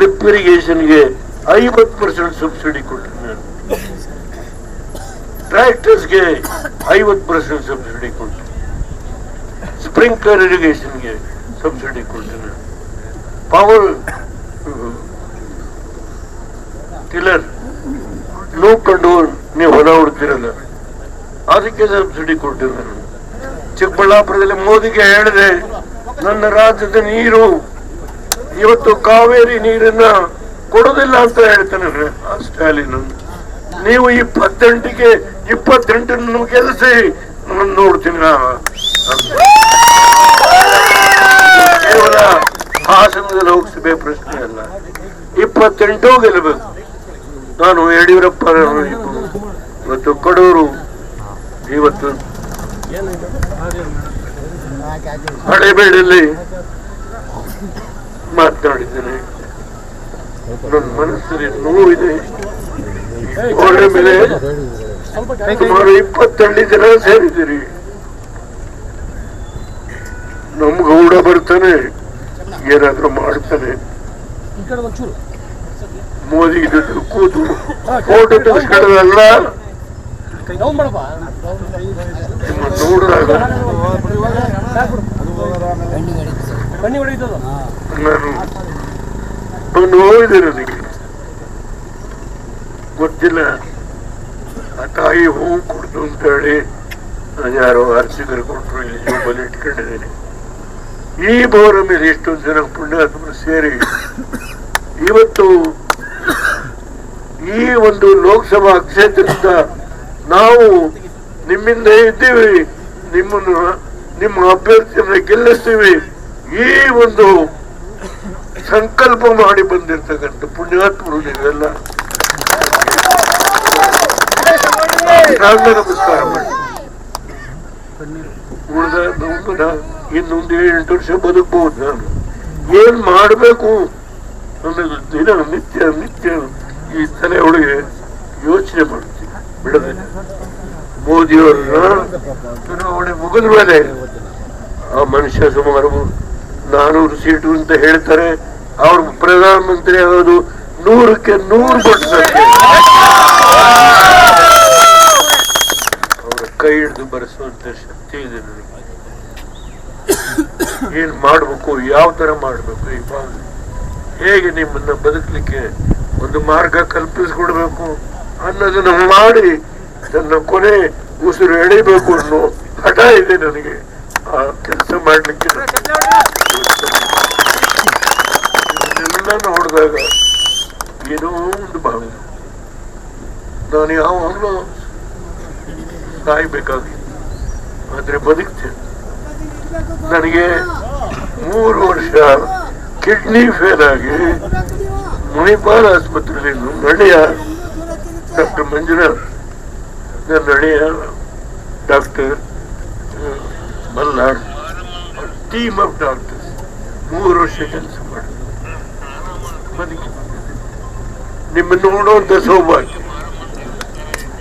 Drip ಇರಿಗೇಷನ್ಗೆ ಐವತ್ತು percent subsidy ಕೊಟ್ಟಿದ್ದೀನಿ ಟ್ರ್ಯಾಕ್ಟರ್ಸ್ಗೆ ಐವತ್ತು ಪರ್ಸೆಂಟ್ ಸಬ್ಸಿಡಿ ಕೊಟ್ಟು ಸ್ಪ್ರಿಂಕ್ಲರ್ ಇರಿಗೇಷನ್ಗೆ ಸಬ್ಸಿಡಿ ಕೊಟ್ಟಿದ್ದೀನಿ ಪವರ್ ಟಿಲ್ಲರ್ ನೋಡ್ಕೊಂಡು ನೀವು ಹೊಲ ಹುಡ್ತಿರಲ್ಲ ಅದಕ್ಕೆ ಸಬ್ಸಿಡಿ ಕೊಟ್ಟಿದ್ದಾರೆ. ಚಿಕ್ಕಬಳ್ಳಾಪುರದಲ್ಲಿ ಮೋದಿಗೆ ಹೇಳಿದೆ, ನನ್ನ ರಾಜ್ಯದ ನೀರು ಇವತ್ತು ಕಾವೇರಿ ನೀರನ್ನ ಕೊಡೋದಿಲ್ಲ ಅಂತ ಹೇಳ್ತಾನೆ ಆ ಸ್ಟಾಲಿನ್ ನೀವು ಇಪ್ಪತ್ತೆಂಟಿಗೆ ಇಪ್ಪತ್ತೆಂಟನ್ನು ಗೆಲ್ಲಿಸಿ ನೋಡ್ತೀನಿ. ಕೇವಲ ಹಾಸನದ ಲೋಕಸಭೆ ಪ್ರಶ್ನೆ ಅಲ್ಲ. ಇಪ್ಪತ್ತೆಂಟು ಗೆಲ್ಲಬೇಕು. ನಾನು ಯಡಿಯೂರಪ್ಪ ಇವತ್ತು ಕಡೂರು ಇವತ್ತು ಹಳೆಬೇಡಲ್ಲಿ ಮಾತನಾಡಿದ್ದೇನೆ ನನ್ನ ಮನಸ್ಸಲ್ಲಿ ನೋವಿದೆ ಗೋಡೆ ಮೇಲೆ ಸುಮಾರು ಇಪ್ಪತ್ತೆರಡು ಜನ ಸೇರಿದ್ದೀರಿ. ನಮ್ ಗೌಡ ಬರ್ತಾನೆ, ಏನಾದ್ರೂ ಮಾಡ್ತಾನೆ. ಮೋದಿ ಜೊತೆ ಕೂತು ಫೋಟೋ ತೆಗೆಸ್ಕೊಳ್ಳೋದಲ್ಲ ನೋಡಿದಾಗ ಬನ್ನಿ ನಾನು ಗೊತ್ತಿಲ್ಲ. ಆ ತಾಯಿ ಹೂವು ಕೊಡ್ತು ಅಂತ ಹೇಳಿ ನಾನು ಯಾರೋ ಅರ್ಚಕರು ಕೊಟ್ಟರು ಇಲ್ಲಿ ಜೋಬಲ್ಲಿ ಇಟ್ಕೊಂಡಿದ್ದೀನಿ. ಈ ಬೋರ ಮೇಲೆ ಎಷ್ಟೊಂದು ಜನ ಪುಣ್ಯಾತ್ಮರು ಸೇರಿ ಇವತ್ತು ಈ ಒಂದು ಲೋಕಸಭಾ ಕ್ಷೇತ್ರದಿಂದ ನಾವು ನಿಮ್ಮಿಂದ ಇದ್ದೀವಿ. ನಿಮ್ಮನ್ನು ನಿಮ್ಮ ಅಭ್ಯರ್ಥಿಯನ್ನು ಗೆಲ್ಲಿಸ್ತೀವಿ. ಈ ಒಂದು ಸಂಕಲ್ಪ ಮಾಡಿ ಬಂದಿರ್ತಕ್ಕಂಥ ಪುಣ್ಯಾತ್ಮರು ನೀವೆಲ್ಲ. ನಮಸ್ಕಾರ ಮಾಡಿ. ಉಳಿದ ಇನ್ನೊಂದು ಎಂಟು ವರ್ಷ ಬದುಕಬಹುದು ನಾನು. ಏನ್ ಮಾಡಬೇಕು? ಅನ್ನೋದು ದಿನ ನಿತ್ಯ ನಿತ್ಯ ಈ ತಲೆ ಒಳಗೆ ಯೋಚನೆ ಮಾಡ್ತೀನಿ ಬಿಡದೆ. ಮೋದಿಯವರ ಚುನಾವಣೆ ಮುಗಿದ ಮೇಲೆ ಆ ಮನುಷ್ಯ ಸುಮಾರು ನಾನೂರು ಸೀಟು ಅಂತ ಹೇಳ್ತಾರೆ. ಅವ್ರ ಪ್ರಧಾನಮಂತ್ರಿ ಆಗೋದು ನೂರಕ್ಕೆ ನೂರು ಕೊಟ್ಟಿದ್ದಾರೆ ಅವರ ಕೈ ಹಿಡಿದು ಬರೆಸುವಂತ ಶಕ್ತಿ ಇದೆ ನನಗೆ. ಏನ್ ಮಾಡ್ಬೇಕು, ಯಾವ ತರ ಮಾಡ್ಬೇಕು ಈ ಭಾಗ ಹೇಗೆ ನಿಮ್ಮನ್ನ ಬದುಕಲಿಕ್ಕೆ ಒಂದು ಮಾರ್ಗ ಕಲ್ಪಿಸ್ಕೊಡ್ಬೇಕು ಅನ್ನೋದನ್ನ ಮಾಡಿ ತನ್ನ ಕೊನೆ ಉಸಿರು ಎಳಿಬೇಕು ಅನ್ನೋ ಹಠ ಇದೆ ನನಗೆ. ಆ ಕೆಲಸ ಮಾಡಲಿಕ್ಕೆ ಇದನ್ನೆಲ್ಲ ನೋಡಿದಾಗ ಏನೋ ಒಂದು ಭಾವನೆ. ನಾನು ಯಾವಾಗಲೂ ಸಾಯ್ಬೇಕಾಗಿ ಆದ್ರೆ ಬದುಕ್ತೇನೆ ನನಗೆ ಮೂರು ವರ್ಷ ಕಿಡ್ನಿ ಫೇಲ್ ಆಗಿ ಮಣಿಪಾಲ್ ಆಸ್ಪತ್ರೆಯಲ್ಲಿ ಡಾಕ್ಟರ್ ಮಂಜುನಾಥ್. ನನ್ನ ನಡೆಯ doctor Malnad team of doctors ಮೂರು ವರ್ಷ ಕೆಲಸ ಮಾಡಿ. ಬದುಕಿ ನಿಮ್ಮನ್ನು ನೋಡುವಂತ ಸೌಭಾಗ್ಯ.